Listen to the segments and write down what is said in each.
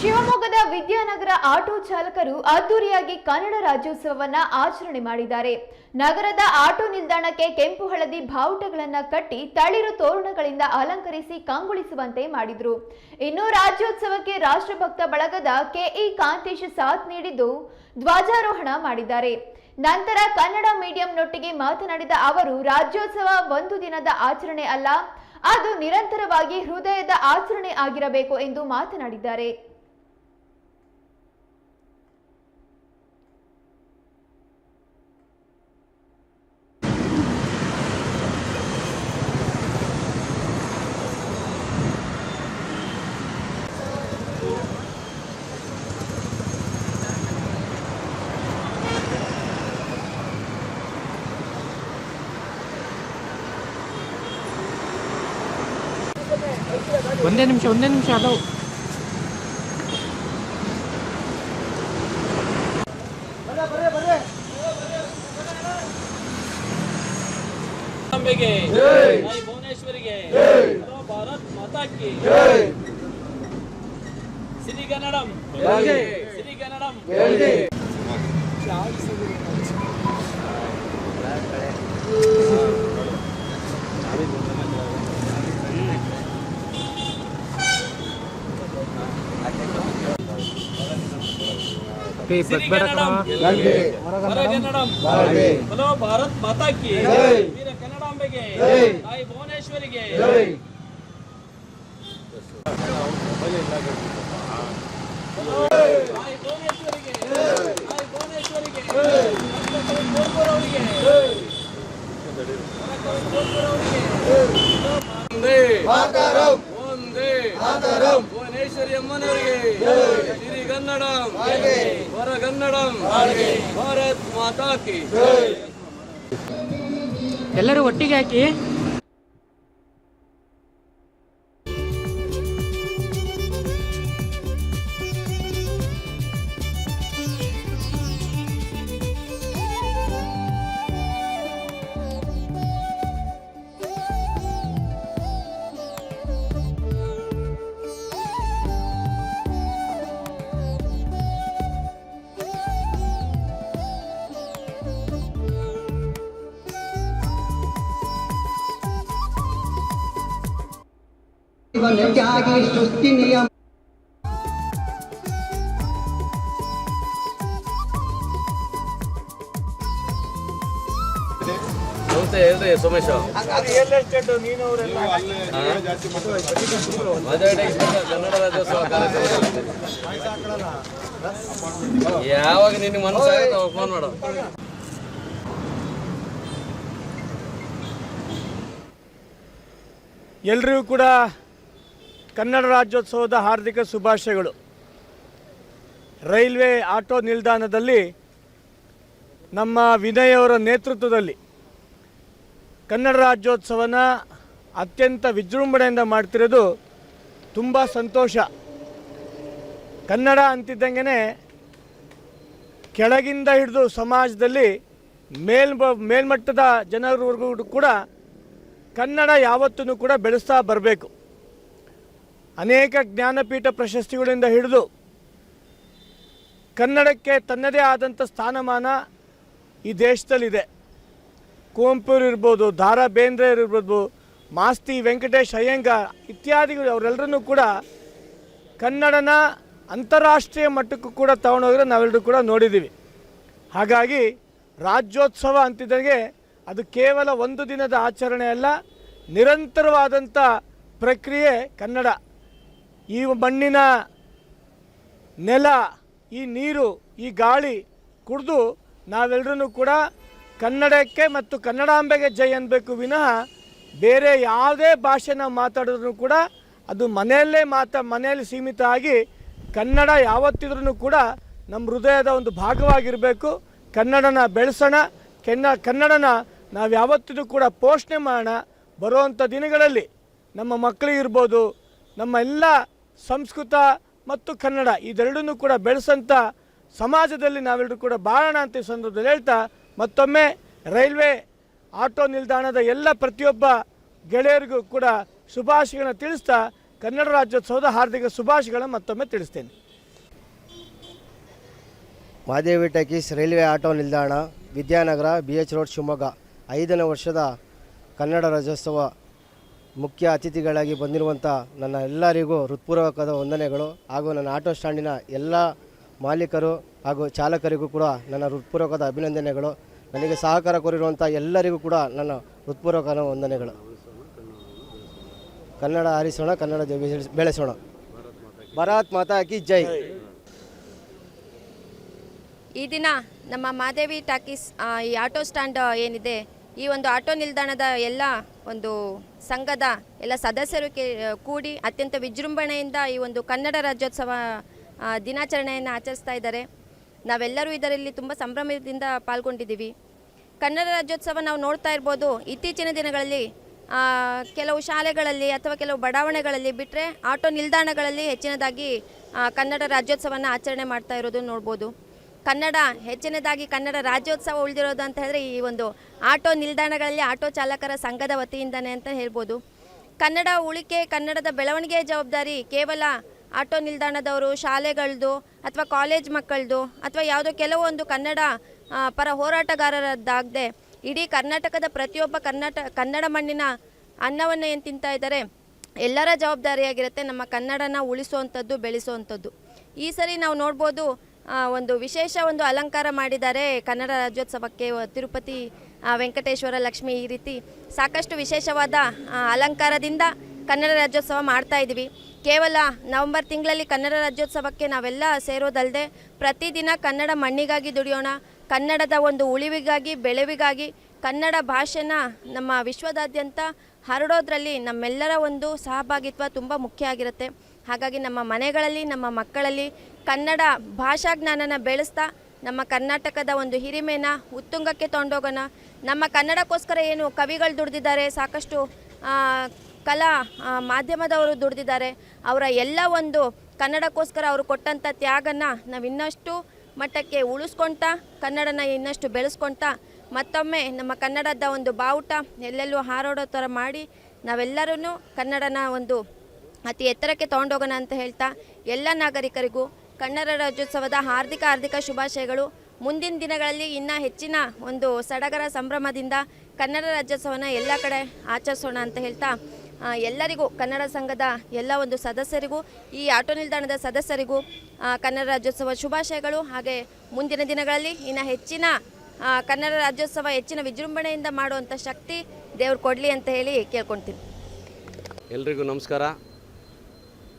ಶಿವಮೊಗ್ಗದ ವಿದ್ಯಾನಗರ ಆಟೋ ಚಾಲಕರು ಅದ್ದೂರಿಯಾಗಿ ಕನ್ನಡ ರಾಜ್ಯೋತ್ಸವವನ್ನ ಆಚರಣೆ ಮಾಡಿದ್ದಾರೆ. ನಗರದ ಆಟೋ ನಿಲ್ದಾಣಕ್ಕೆ ಕೆಂಪು ಹಳದಿ ಬಾವುಟಗಳನ್ನ ಕಟ್ಟಿ ತಳಿರು ತೋರಣಗಳಿಂದ ಅಲಂಕರಿಸಿ ಕಂಗೊಳಿಸುವಂತೆ ಮಾಡಿದ್ರು. ಇನ್ನು ರಾಜ್ಯೋತ್ಸವಕ್ಕೆ ರಾಷ್ಟ್ರಭಕ್ತ ಬಳಗದ ಕೆಇ ಕಾಂತೇಶ್ ಸಾಥ್ ನೀಡಿದ್ದು ಧ್ವಜಾರೋಹಣ ಮಾಡಿದ್ದಾರೆ. ನಂತರ ಕನ್ನಡ ಮೀಡಿಯಂನೊಟ್ಟಿಗೆ ಮಾತನಾಡಿದ ಅವರು, ರಾಜ್ಯೋತ್ಸವ ಒಂದು ದಿನದ ಆಚರಣೆ ಅಲ್ಲ, ಅದು ನಿರಂತರವಾಗಿ ಹೃದಯದ ಆಚರಣೆ ಆಗಿರಬೇಕು ಎಂದು ಮಾತನಾಡಿದ್ದಾರೆ. ಒಂದೇ ನಿಮಿಷ ಒಂದೇ ನಿಮಿಷ ಅದು ತಾಯಿ ಭುವನೇಶ್ವರಿಗೆ ಭಾರತ್ ಮಾತಾಕಿ ಸಿರಿ ಕನ್ನಡಂ ಸಿರಿ ಕನ್ನಡಂ ಸಿರಿ ಕನ್ನಡಂ ಹೊರ ಕನ್ನಡಂ ಹಲೋ ಭಾರತ್ ಮಾತಾ ಕಿ ವೀರ ಕನ್ನಡಾಂಬೆಗೆ ತಾಯಿ ಭುವನೇಶ್ವರಿಗೆ ತಾಯಿ ಭುವನೇಶ್ವರಿಗೆ ತಾಯಿ ಭುವನೇಶ್ವರಿಗೆ ಅವರಿಗೆ ಒಂದೇ ಒಂದೇ ಭುವನೇಶ್ವರಿ ಅಮ್ಮನವರಿಗೆ ಸಿರಿ ಕನ್ನಡಂ ಹೊರ ಕನ್ನಡಂ. ಭಾರತ್ ಮಾತಾ ಕಿ ಎಲ್ಲರೂ ಒಟ್ಟಿಗೆ ಹಾಕಿ. ಜೀವನಕ್ಕಾಗಿ ಸುಸ್ತಿ ನಿಯಮ ನಮಸ್ತೆ ಹೇಳ್ರಿ ಸೋಮೇಶ್. ಕನ್ನಡ ರಾಜ್ಯೋತ್ಸವ ಕಾರ್ಯಕ್ರಮ ಯಾವಾಗ ನಿನ್ನ ಮನಸ್ಸಾಗುತ್ತೆ ಫೋನ್ ಮಾಡೋ. ಎಲ್ರಿಗೂ ಕೂಡ ಕನ್ನಡ ರಾಜ್ಯೋತ್ಸವದ ಹಾರ್ದಿಕ ಶುಭಾಶಯಗಳು. ರೈಲ್ವೆ ಆಟೋ ನಿಲ್ದಾಣದಲ್ಲಿ ನಮ್ಮ ವಿನಯ್ ಅವರ ನೇತೃತ್ವದಲ್ಲಿ ಕನ್ನಡ ರಾಜ್ಯೋತ್ಸವನ ಅತ್ಯಂತ ವಿಜೃಂಭಣೆಯಿಂದ ಮಾಡ್ತಿರೋದು ತುಂಬ ಸಂತೋಷ. ಕನ್ನಡ ಅಂತಿದ್ದಂಗೆ ಕೆಳಗಿಂದ ಹಿಡಿದು ಸಮಾಜದಲ್ಲಿ ಮೇಲ್ ಮೇಲ್ಮಟ್ಟದ ಜನರವರೆಗೂ ಕೂಡ ಕನ್ನಡ ಯಾವತ್ತೂ ಕೂಡ ಬೆಳೆಸ್ತಾ ಬರಬೇಕು. ಅನೇಕ ಜ್ಞಾನಪೀಠ ಪ್ರಶಸ್ತಿಗಳಿಂದ ಹಿಡಿದು ಕನ್ನಡಕ್ಕೆ ತನ್ನದೇ ಆದಂಥ ಸ್ಥಾನಮಾನ ಈ ದೇಶದಲ್ಲಿದೆ. ಕುವೆಂಪುರು ಇರ್ಬೋದು ದಾರಾ ಬೇಂದ್ರೆ ಇರ್ಬೋದು, ಮಾಸ್ತಿ ವೆಂಕಟೇಶ್ ಅಯ್ಯಂಗಾರ್ ಇತ್ಯಾದಿಗಳು ಅವರೆಲ್ಲರನ್ನೂ ಕೂಡ ಕನ್ನಡನ ಅಂತಾರಾಷ್ಟ್ರೀಯ ಮಟ್ಟಕ್ಕೂ ಕೂಡ ತಗೊಂಡೋಗಿರೋ ನಾವೆಲ್ಲರೂ ಕೂಡ ನೋಡಿದ್ದೀವಿ. ಹಾಗಾಗಿ ರಾಜ್ಯೋತ್ಸವ ಅಂತಿದ್ದಾಗೆ ಅದು ಕೇವಲ ಒಂದು ದಿನದ ಆಚರಣೆ ಅಲ್ಲ, ನಿರಂತರವಾದಂಥ ಪ್ರಕ್ರಿಯೆ ಕನ್ನಡ. ಈ ಮಣ್ಣಿನ ನೆಲ, ಈ ನೀರು, ಈ ಗಾಳಿ ಕುಡಿದು ನಾವೆಲ್ಲರೂ ಕೂಡ ಕನ್ನಡಕ್ಕೆ ಮತ್ತು ಕನ್ನಡಾಂಬೆಗೆ ಜೈ ಅನ್ನಬೇಕು ವಿನಃ ಬೇರೆ ಯಾವುದೇ ಭಾಷೆ ನಾವು ಮಾತಾಡಿದ್ರು ಕೂಡ ಅದು ಮನೆಯಲ್ಲೇ ಮಾತಾ, ಮನೆಯಲ್ಲಿ ಸೀಮಿತ ಆಗಿ ಕನ್ನಡ ಯಾವತ್ತಿದ್ರೂ ಕೂಡ ನಮ್ಮ ಹೃದಯದ ಒಂದು ಭಾಗವಾಗಿರಬೇಕು. ಕನ್ನಡನ ಬೆಳೆಸೋಣ, ಕೆನ್ನ, ಕನ್ನಡನ ನಾವು ಯಾವತ್ತಿದ್ರು ಕೂಡ ಪೋಷಣೆ ಮಾಡೋಣ. ಬರುವಂಥ ದಿನಗಳಲ್ಲಿ ನಮ್ಮ ಮಕ್ಕಳಿಗಿರ್ಬೋದು ನಮ್ಮ ಎಲ್ಲ ಸಂಸ್ಕೃತ ಮತ್ತು ಕನ್ನಡ ಇದೆರಡನ್ನೂ ಕೂಡ ಬೆಳೆಸಂಥ ಸಮಾಜದಲ್ಲಿ ನಾವೆಲ್ಲರೂ ಕೂಡ ಬಾಳೋಣ ಅಂತ ಈ ಸಂದರ್ಭದಲ್ಲಿ ಹೇಳ್ತಾ, ಮತ್ತೊಮ್ಮೆ ರೈಲ್ವೆ ಆಟೋ ನಿಲ್ದಾಣದ ಎಲ್ಲ ಪ್ರತಿಯೊಬ್ಬ ಗೆಳೆಯರಿಗೂ ಕೂಡ ಶುಭಾಶಯಗಳನ್ನು ತಿಳಿಸ್ತಾ, ಕನ್ನಡ ರಾಜ್ಯೋತ್ಸವದ ಹಾರ್ದಿಕ ಶುಭಾಶಯಗಳನ್ನು ಮತ್ತೊಮ್ಮೆ ತಿಳಿಸ್ತೇನೆ. ಮಾದೇವಿ ಟಕೀಸ್ ರೈಲ್ವೆ ಆಟೋ ನಿಲ್ದಾಣ, Vidyanagar, B H road, Shivamogga, ಐದನೇ ವರ್ಷದ ಕನ್ನಡ ರಾಜ್ಯೋತ್ಸವ ಮುಖ್ಯ ಅತಿಥಿಗಳಾಗಿ ಬಂದಿರುವಂಥ ನನ್ನ ಎಲ್ಲರಿಗೂ ಹೃತ್ಪೂರ್ವಕದ ವಂದನೆಗಳು ಹಾಗೂ ನನ್ನ ಆಟೋ ಸ್ಟ್ಯಾಂಡಿನ ಎಲ್ಲ ಮಾಲೀಕರು ಹಾಗೂ ಚಾಲಕರಿಗೂ ಕೂಡ ನನ್ನ ಹೃತ್ಪೂರ್ವಕದ ಅಭಿನಂದನೆಗಳು. ನನಗೆ ಸಹಕಾರ ಕೋರಿರುವಂಥ ಎಲ್ಲರಿಗೂ ಕೂಡ ನನ್ನ ಹೃತ್ಪೂರ್ವಕದ ವಂದನೆಗಳು. ಕನ್ನಡ ಆರಿಸೋಣ ಕನ್ನಡ ಬೆಳೆಸ್- ಬೆಳೆಸೋಣ. ಭಾರತ್ ಮಾತಾ ಕಿ ಜೈ. ಈ ದಿನ ನಮ್ಮ ಮಾದೇವಿ ಟಾಕೀಸ್ ಈ ಆಟೋ ಸ್ಟ್ಯಾಂಡ್ ಏನಿದೆ ಈ ಒಂದು ಆಟೋ ನಿಲ್ದಾಣದ ಎಲ್ಲ ಒಂದು ಸಂಘದ ಎಲ್ಲ ಸದಸ್ಯರು ಕೂಡಿ ಅತ್ಯಂತ ವಿಜೃಂಭಣೆಯಿಂದ ಈ ಒಂದು ಕನ್ನಡ ರಾಜ್ಯೋತ್ಸವ ದಿನಾಚರಣೆಯನ್ನು ಆಚರಿಸ್ತಾ ಇದ್ದಾರೆ. ನಾವೆಲ್ಲರೂ ಇದರಲ್ಲಿ ತುಂಬ ಸಂಭ್ರಮದಿಂದ ಪಾಲ್ಗೊಂಡಿದ್ದೀವಿ. ಕನ್ನಡ ರಾಜ್ಯೋತ್ಸವ ನಾವು ನೋಡ್ತಾ ಇರ್ಬೋದು. ಇತ್ತೀಚಿನ ದಿನಗಳಲ್ಲಿ ಕೆಲವು ಶಾಲೆಗಳಲ್ಲಿ ಅಥವಾ ಕೆಲವು ಬಡಾವಣೆಗಳಲ್ಲಿ ಬಿಟ್ಟರೆ ಆಟೋ ನಿಲ್ದಾಣಗಳಲ್ಲಿ ಹೆಚ್ಚಿನದಾಗಿ ಕನ್ನಡ ರಾಜ್ಯೋತ್ಸವನ ಆಚರಣೆ ಮಾಡ್ತಾ ಇರೋದು ನೋಡ್ಬೋದು. ಕನ್ನಡ ಹೆಚ್ಚಿನದಾಗಿ ಕನ್ನಡ ರಾಜ್ಯೋತ್ಸವ ಉಳಿದಿರೋದು ಅಂತ ಹೇಳಿದ್ರೆ ಈ ಒಂದು ಆಟೋ ನಿಲ್ದಾಣಗಳಲ್ಲಿ ಆಟೋ ಚಾಲಕರ ಸಂಘದ ವತಿಯಿಂದನೇ ಅಂತ ಹೇಳ್ಬೋದು. ಕನ್ನಡ ಉಳಿಕೆ, ಕನ್ನಡದ ಬೆಳವಣಿಗೆಯ ಜವಾಬ್ದಾರಿ ಕೇವಲ ಆಟೋ ನಿಲ್ದಾಣದವರು ಶಾಲೆಗಳದ್ದು ಅಥವಾ ಕಾಲೇಜ್ ಮಕ್ಕಳದು ಅಥವಾ ಯಾವುದೋ ಕೆಲವೊಂದು ಕನ್ನಡ ಪರ ಹೋರಾಟಗಾರರದ್ದಾಗದೆ ಇಡೀ ಕರ್ನಾಟಕದ ಪ್ರತಿಯೊಬ್ಬ ಕರ್ನಾಟ, ಕನ್ನಡ ಮಣ್ಣಿನ ಅನ್ನವನ್ನು ಏನು ತಿಂತಾ ಇದ್ದಾರೆ? ಎಲ್ಲರ ಜವಾಬ್ದಾರಿಯಾಗಿರುತ್ತೆ ನಮ್ಮ ಕನ್ನಡನ ಉಳಿಸುವಂಥದ್ದು ಬೆಳೆಸುವಂಥದ್ದು ಈ ಸರಿ ನಾವು ನೋಡ್ಬೋದು ಒಂದು ವಿಶೇಷ ಒಂದು ಅಲಂಕಾರ ಮಾಡಿದ್ದಾರೆ ಕನ್ನಡ ರಾಜ್ಯೋತ್ಸವಕ್ಕೆ ತಿರುಪತಿ ವೆಂಕಟೇಶ್ವರ, ಲಕ್ಷ್ಮಿ ಈ ರೀತಿ ಸಾಕಷ್ಟು ವಿಶೇಷವಾದ ಅಲಂಕಾರದಿಂದ ಕನ್ನಡ ರಾಜ್ಯೋತ್ಸವ ಮಾಡ್ತಾ ಇದ್ದೀವಿ. ಕೇವಲ ನವೆಂಬರ್ ತಿಂಗಳಲ್ಲಿ ಕನ್ನಡ ರಾಜ್ಯೋತ್ಸವಕ್ಕೆ ನಾವೆಲ್ಲ ಸೇರೋದಲ್ಲದೆ ಪ್ರತಿದಿನ ಕನ್ನಡ ಮಣ್ಣಿಗಾಗಿ ದುಡಿಯೋಣ, ಕನ್ನಡದ ಒಂದು ಉಳಿವಿಗಾಗಿ, ಬೆಳೆವಿಗಾಗಿ, ಕನ್ನಡ ಭಾಷೆನ ನಮ್ಮ ವಿಶ್ವದಾದ್ಯಂತ ಹರಡೋದ್ರಲ್ಲಿ ನಮ್ಮೆಲ್ಲರ ಒಂದು ಸಹಭಾಗಿತ್ವ ತುಂಬ ಮುಖ್ಯ ಆಗಿರುತ್ತೆ. ಹಾಗಾಗಿ ನಮ್ಮ ಮನೆಗಳಲ್ಲಿ, ನಮ್ಮ ಮಕ್ಕಳಲ್ಲಿ ಕನ್ನಡ ಭಾಷಾ ಜ್ಞಾನನ ಬೆಳೆಸ್ತಾ ನಮ್ಮ ಕರ್ನಾಟಕದ ಒಂದು ಹಿರಿಮೆನ ಉತ್ತುಂಗಕ್ಕೆ ತೊಗೊಂಡೋಗೋಣ ನಮ್ಮ ಕನ್ನಡಕ್ಕೋಸ್ಕರ ಏನು ಕವಿಗಳು ದುಡ್ದಿದ್ದಾರೆ, ಸಾಕಷ್ಟು ಕಲಾ ಮಾಧ್ಯಮದವರು ದುಡ್ದಿದ್ದಾರೆ. ಅವರ ಎಲ್ಲ ಒಂದು ಕನ್ನಡಕ್ಕೋಸ್ಕರ ಅವರು ಕೊಟ್ಟಂಥ ತ್ಯಾಗನ ನಾವು ಇನ್ನಷ್ಟು ಮಟ್ಟಕ್ಕೆ ಉಳಿಸ್ಕೊಳ್ತಾ ಕನ್ನಡನ ಇನ್ನಷ್ಟು ಬೆಳೆಸ್ಕೊಳ್ತಾ ಮತ್ತೊಮ್ಮೆ ನಮ್ಮ ಕನ್ನಡದ ಒಂದು ಬಾವುಟ ಎಲ್ಲೆಲ್ಲೂ ಹಾರಾಡೋ ಥರ ಮಾಡಿ ನಾವೆಲ್ಲರೂ ಕನ್ನಡನ ಒಂದು ಅತಿ ಎತ್ತರಕ್ಕೆ ತೊಗೊಂಡೋಗೋಣ ಅಂತ ಹೇಳ್ತಾ, ಎಲ್ಲ ನಾಗರಿಕರಿಗೂ ಕನ್ನಡ ರಾಜ್ಯೋತ್ಸವದ ಹಾರ್ದಿಕ ಹಾರ್ದಿಕ ಶುಭಾಶಯಗಳು. ಮುಂದಿನ ದಿನಗಳಲ್ಲಿ ಇನ್ನೂ ಹೆಚ್ಚಿನ ಒಂದು ಸಡಗರ ಸಂಭ್ರಮದಿಂದ ಕನ್ನಡ ರಾಜ್ಯೋತ್ಸವನ ಎಲ್ಲ ಕಡೆ ಆಚರಿಸೋಣ ಅಂತ ಹೇಳ್ತಾ ಎಲ್ಲರಿಗೂ, ಕನ್ನಡ ಸಂಘದ ಎಲ್ಲ ಒಂದು ಸದಸ್ಯರಿಗೂ, ಈ ಆಟೋ ನಿಲ್ದಾಣದ ಸದಸ್ಯರಿಗೂ ಕನ್ನಡ ರಾಜ್ಯೋತ್ಸವ ಶುಭಾಶಯಗಳು. ಹಾಗೆ ಮುಂದಿನ ದಿನಗಳಲ್ಲಿ ಇನ್ನು ಹೆಚ್ಚಿನ ಕನ್ನಡ ರಾಜ್ಯೋತ್ಸವ ಹೆಚ್ಚಿನ ವಿಜೃಂಭಣೆಯಿಂದ ಮಾಡುವಂಥ ಶಕ್ತಿ ದೇವ್ರು ಕೊಡಲಿ ಅಂತ ಹೇಳಿ ಕೇಳ್ಕೊಳ್ತೀನಿ. ಎಲ್ರಿಗೂ ನಮಸ್ಕಾರ.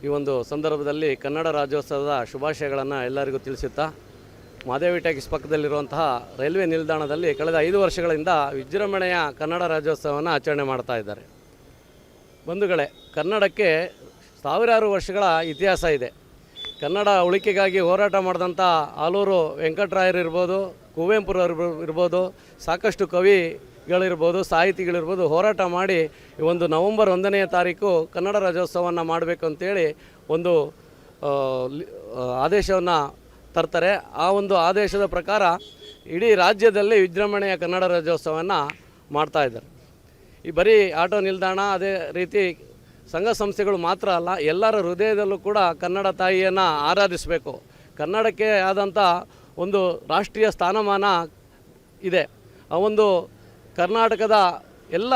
ಈ ಒಂದು ಸಂದರ್ಭದಲ್ಲಿ ಕನ್ನಡ ರಾಜ್ಯೋತ್ಸವದ ಶುಭಾಶಯಗಳನ್ನು ಎಲ್ಲರಿಗೂ ತಿಳಿಸುತ್ತಾ ಮಾದೇವಿ ಟ್ಯಾಕ್ಸ್ ಪಕ್ಕದಲ್ಲಿರುವಂತಹ ರೈಲ್ವೆ ನಿಲ್ದಾಣದಲ್ಲಿ ಕಳೆದ ಐದು ವರ್ಷಗಳಿಂದ ವಿಜೃಂಭಣೆಯ ಕನ್ನಡ ರಾಜ್ಯೋತ್ಸವವನ್ನು ಆಚರಣೆ ಮಾಡ್ತಾ ಇದ್ದಾರೆ. ಬಂಧುಗಳೇ, ಕನ್ನಡಕ್ಕೆ ಸಾವಿರಾರು ವರ್ಷಗಳ ಇತಿಹಾಸ ಇದೆ. ಕನ್ನಡ ಉಳಿಕೆಗಾಗಿ ಹೋರಾಟ ಮಾಡಿದಂಥ ಆಲೂರು ವೆಂಕಟರಾಯರು ಇರ್ಬೋದು, ಕುವೆಂಪುರವ್ರು ಇರ್ಬೋದು, ಸಾಕಷ್ಟು ಕವಿಗಳಿರ್ಬೋದು ಸಾಹಿತಿಗಳಿರ್ಬೋದು ಹೋರಾಟ ಮಾಡಿ ಒಂದು ನವಂಬರ್ ಒಂದನೆಯ ತಾರೀಕು ಕನ್ನಡ ರಾಜ್ಯೋತ್ಸವವನ್ನು ಮಾಡಬೇಕು ಅಂತೇಳಿ ಒಂದು ಆದೇಶವನ್ನು ತರ್ತಾರೆ. ಆ ಒಂದು ಆದೇಶದ ಪ್ರಕಾರ ಇಡೀ ರಾಜ್ಯದಲ್ಲಿ ವಿಜೃಂಭಣೆಯ ಕನ್ನಡ ರಾಜ್ಯೋತ್ಸವವನ್ನು ಮಾಡ್ತಾ ಇದ್ದಾರೆ. ಈ ಬರೀ ಆಟೋ ನಿಲ್ದಾಣ, ಅದೇ ರೀತಿ ಸಂಘ ಸಂಸ್ಥೆಗಳು ಮಾತ್ರ ಅಲ್ಲ, ಎಲ್ಲರ ಹೃದಯದಲ್ಲೂ ಕೂಡ ಕನ್ನಡ ತಾಯಿಯನ್ನು ಆರಾಧಿಸಬೇಕು. ಕನ್ನಡಕ್ಕೆ ಆದಂಥ ಒಂದು ರಾಷ್ಟ್ರೀಯ ಸ್ಥಾನಮಾನ ಇದೆ. ಆ ಒಂದು ಕರ್ನಾಟಕದ ಎಲ್ಲ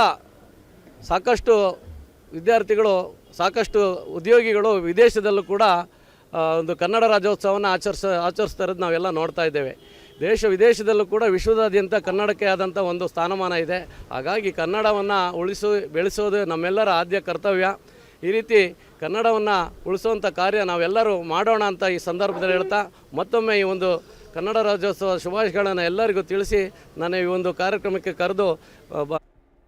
ಸಾಕಷ್ಟು ವಿದ್ಯಾರ್ಥಿಗಳು, ಸಾಕಷ್ಟು ಉದ್ಯೋಗಿಗಳು ವಿದೇಶದಲ್ಲೂ ಕೂಡ ಒಂದು ಕನ್ನಡ ರಾಜ್ಯೋತ್ಸವವನ್ನು ಆಚರಿಸ ಆಚರಿಸ್ತಾ ಇರೋದು ನಾವೆಲ್ಲ ನೋಡ್ತಾ ಇದ್ದೇವೆ. ದೇಶ ವಿದೇಶದಲ್ಲೂ ಕೂಡ ವಿಶ್ವದಾದ್ಯಂತ ಕನ್ನಡಕ್ಕೆ ಆದಂಥ ಒಂದು ಸ್ಥಾನಮಾನ ಇದೆ. ಹಾಗಾಗಿ ಕನ್ನಡವನ್ನು ಉಳಿಸು, ಬೆಳೆಸೋದು ನಮ್ಮೆಲ್ಲರ ಆದ್ಯ ಕರ್ತವ್ಯ. ಈ ರೀತಿ ಕನ್ನಡವನ್ನು ಉಳಿಸುವಂಥ ಕಾರ್ಯ ನಾವೆಲ್ಲರೂ ಮಾಡೋಣ ಅಂತ ಈ ಸಂದರ್ಭದಲ್ಲಿ ಹೇಳ್ತಾ ಮತ್ತೊಮ್ಮೆ ಈ ಒಂದು ಕನ್ನಡ ರಾಜ್ಯೋತ್ಸವ ಶುಭಾಶಯಗಳನ್ನು ಎಲ್ಲರಿಗೂ ತಿಳಿಸಿ ನಾನು ಈ ಒಂದು ಕಾರ್ಯಕ್ರಮಕ್ಕೆ ಕರೆದು